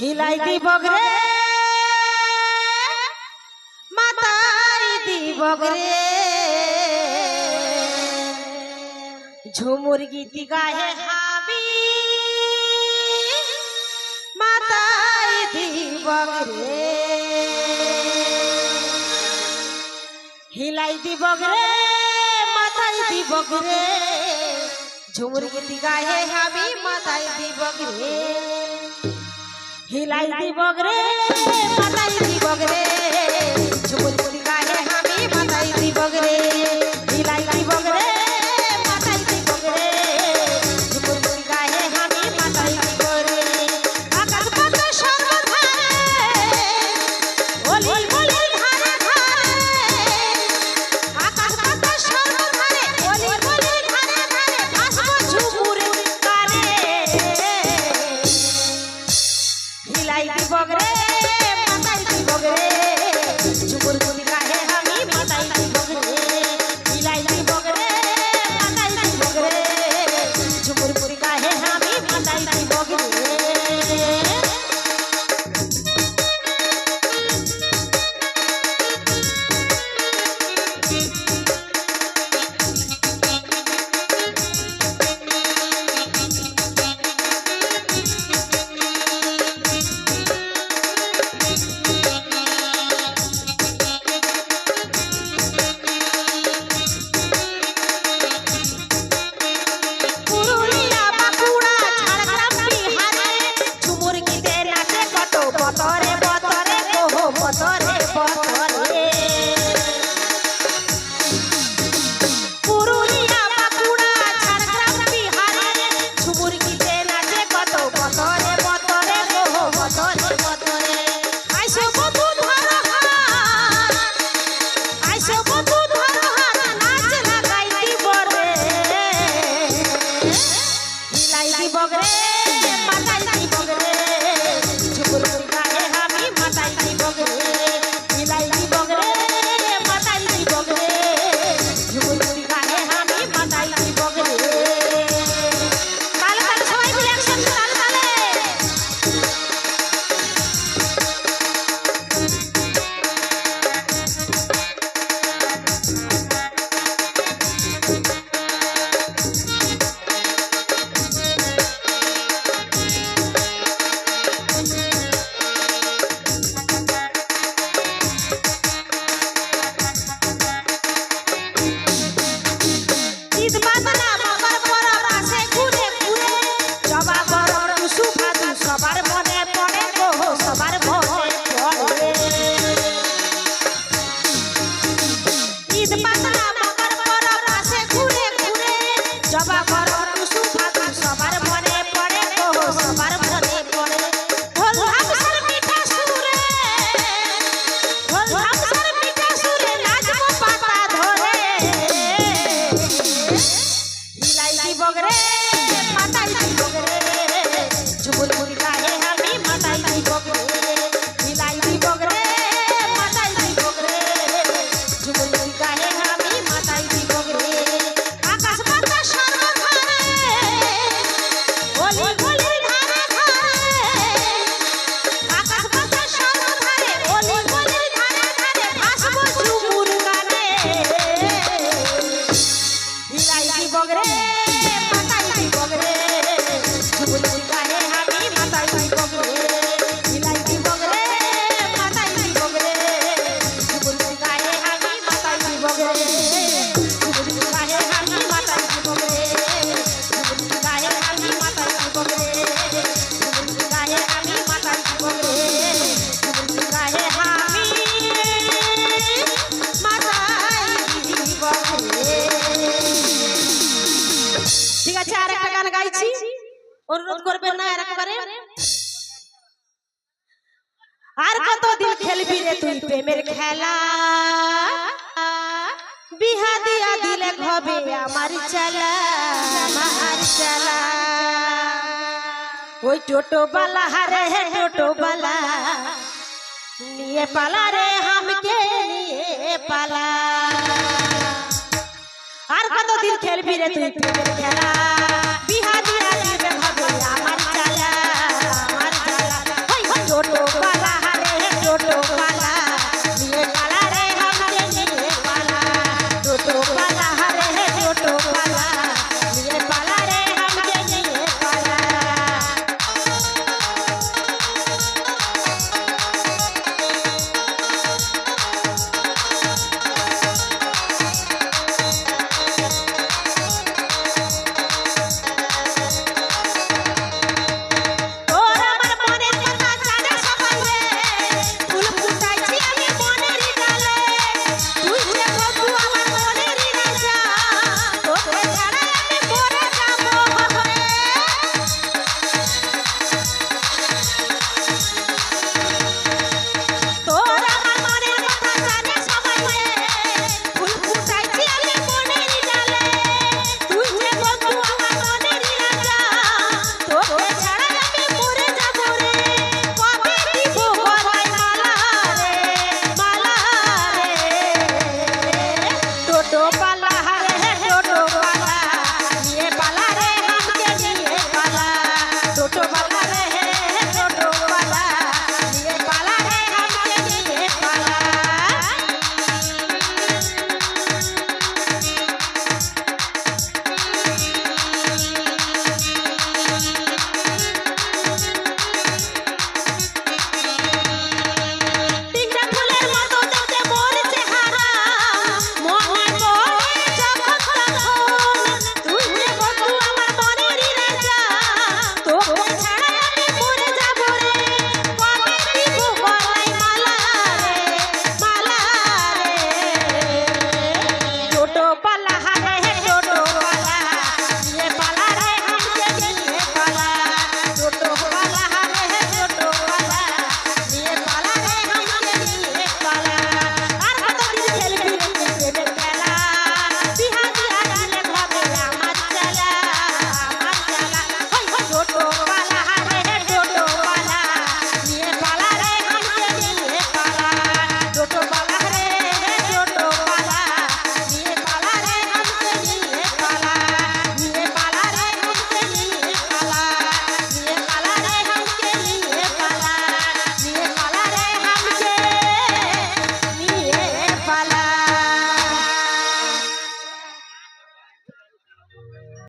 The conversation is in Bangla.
হিলাই দিব রে। মাতাই দিব রে। ঝুমুর গীতি গায়ে হাবি। মাতাই দিব রে। হিলাই দিব রে, মাতাই দিব রে। ঝুমুর গীতি গায়ে হাবি, মাতাই দিব রে। হিলাই দিবগরে পাতাই দিবগরে যুবক অনুরোধ করবে না একবারে? আর কতদিন খেলবি রে তুই প্রেমের খেলা? বিহা দিয়া দিলে হবে আমার চালা আমার চালা। ওই টোটো বালা হারে হে টোটো বালা নিয়ে পালা রে হামকে নিয়ে পালা। আর কতদিন খেলবি রে তুই প্রেমের খেলা? la la